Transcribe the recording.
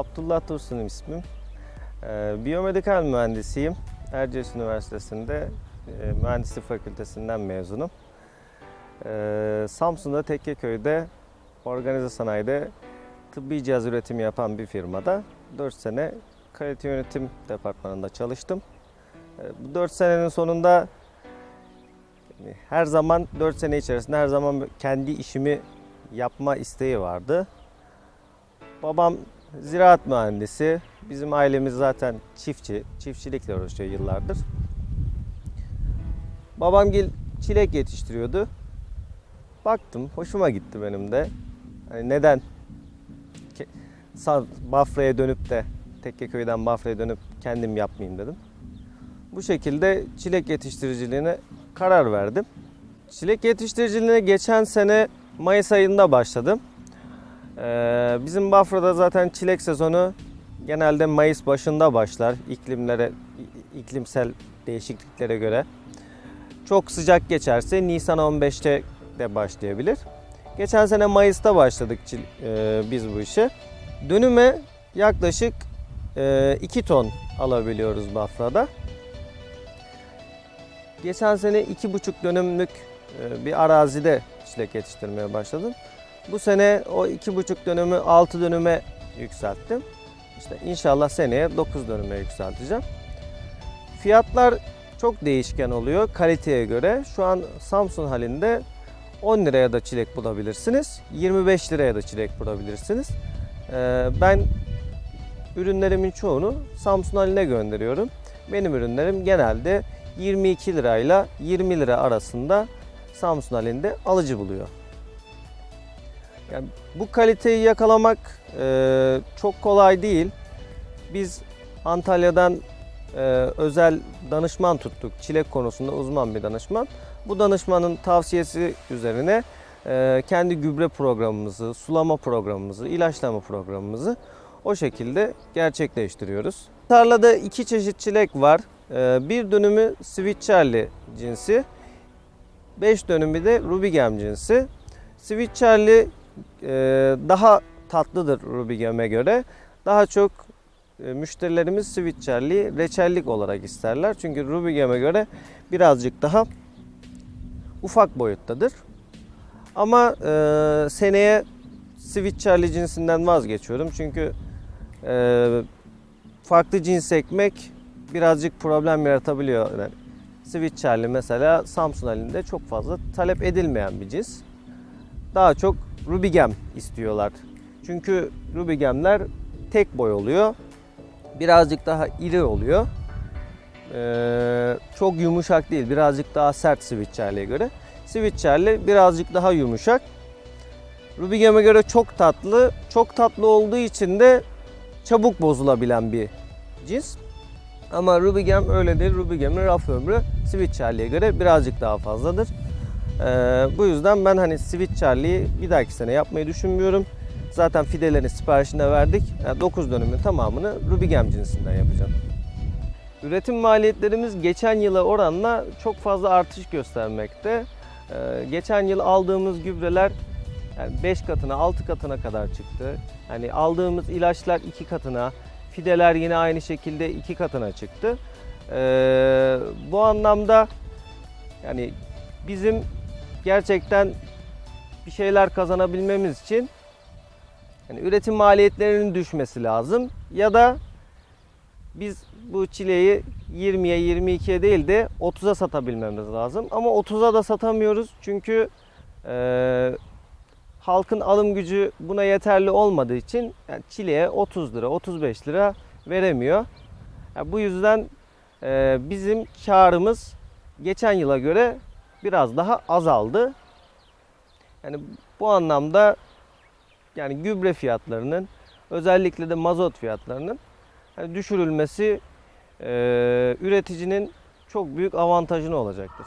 Abdullah Tursun ismim. Ee, biyomedikal mühendisiyim. Erciyes Üniversitesi'nde e, mühendislik fakültesinden mezunum. Ee, Samsun'da Tekkeköy'de organize sanayide tıbbi cihaz üretimi yapan bir firmada 4 sene kalite yönetim departmanında çalıştım. Ee, bu 4 senenin sonunda her zaman 4 sene içerisinde her zaman kendi işimi yapma isteği vardı. Babam ziraat mühendisi. Bizim ailemiz zaten çiftçi. Çiftçilikle uğraşıyor yıllardır. Babam gil çilek yetiştiriyordu. Baktım, hoşuma gitti benim de. Hani neden Bafra'ya dönüp de Tekkeköy'den Bafra'ya dönüp kendim yapmayayım dedim. Bu şekilde çilek yetiştiriciliğine karar verdim. Çilek yetiştiriciliğine geçen sene Mayıs ayında başladım. Ee, bizim Bafra'da zaten çilek sezonu genelde Mayıs başında başlar iklimlere iklimsel değişikliklere göre. Çok sıcak geçerse Nisan 15'te de başlayabilir. Geçen sene Mayıs'ta başladık e, biz bu işe. Dönüme yaklaşık 2 ton alabiliyoruz Bafra'da. Geçen sene 2,5 dönümlük e, bir arazide çilek yetiştirmeye başladım. Bu sene o 2,5 dönümü 6 dönüme yükselttim. İşte inşallah seneye 9 dönüme yükselteceğim. Fiyatlar çok değişken oluyor kaliteye göre. Şu an Samsun halinde 10 liraya da çilek bulabilirsiniz. 25 liraya da çilek bulabilirsiniz. Ee, Ben ürünlerimin çoğunu Samsun haline gönderiyorum. Benim ürünlerim genelde 22 lirayla 20 lira arasında Samsun halinde alıcı buluyor. Yani bu kaliteyi yakalamak e, çok kolay değil. Biz Antalya'dan e, özel danışman tuttuk. Çilek konusunda uzman bir danışman. Bu danışmanın tavsiyesi üzerine e, kendi gübre programımızı, sulama programımızı, ilaçlama programımızı o şekilde gerçekleştiriyoruz. Tarlada iki çeşit çilek var. E, bir dönümü Sweet Charlie cinsi, 5 dönümü de Rubigem cinsi. Sweet Charlie daha tatlıdır Rubigem'e göre. Daha çok e, müşterilerimiz Sweet Charlie'yi reçellik olarak isterler. Çünkü Rubigem'e göre birazcık daha ufak boyuttadır. Ama e, seneye Sweet Charlie cinsinden vazgeçiyorum. Çünkü e, farklı cins ekmek birazcık problem yaratabiliyor. Yani Sweet Charlie mesela Samsun halinde çok fazla talep edilmeyen bir cins. Daha çok Rubigem istiyorlar. Çünkü Rubigemler tek boy oluyor. Birazcık daha iri oluyor. Ee, çok yumuşak değil. Birazcık daha sert Sweet Charlie'ye göre. Sweet Charlie birazcık daha yumuşak. Rubigem'e göre çok tatlı. Çok tatlı olduğu için de çabuk bozulabilen bir cins. Ama Rubigem öyle değil. Rubigem'in raf ömrü Sweet Charlie'ye göre birazcık daha fazladır. Ee, bu yüzden ben hani Sweet Charlie'yi bir dahaki sene yapmayı düşünmüyorum. Zaten fidelerin siparişini verdik. Yani 9 dönümün tamamını Rubigem cinsinden yapacağım. Üretim maliyetlerimiz geçen yıla oranla çok fazla artış göstermekte. Ee, geçen yıl aldığımız gübreler yani 5 katına 6 katına kadar çıktı. Hani aldığımız ilaçlar 2 katına, fideler yine aynı şekilde 2 katına çıktı. Ee, bu anlamda yani bizim gerçekten bir şeyler kazanabilmemiz için yani üretim maliyetlerinin düşmesi lazım ya da biz bu çileyi 20'ye 22'ye değil de 30'a satabilmemiz lazım. Ama 30'a da satamıyoruz çünkü e, halkın alım gücü buna yeterli olmadığı için yani çileye 30 lira 35 lira veremiyor. Yani bu yüzden e, bizim karımız geçen yıla göre biraz daha azaldı. Yani bu anlamda yani gübre fiyatlarının özellikle de mazot fiyatlarının hani düşürülmesi e, üreticinin çok büyük avantajını olacaktır.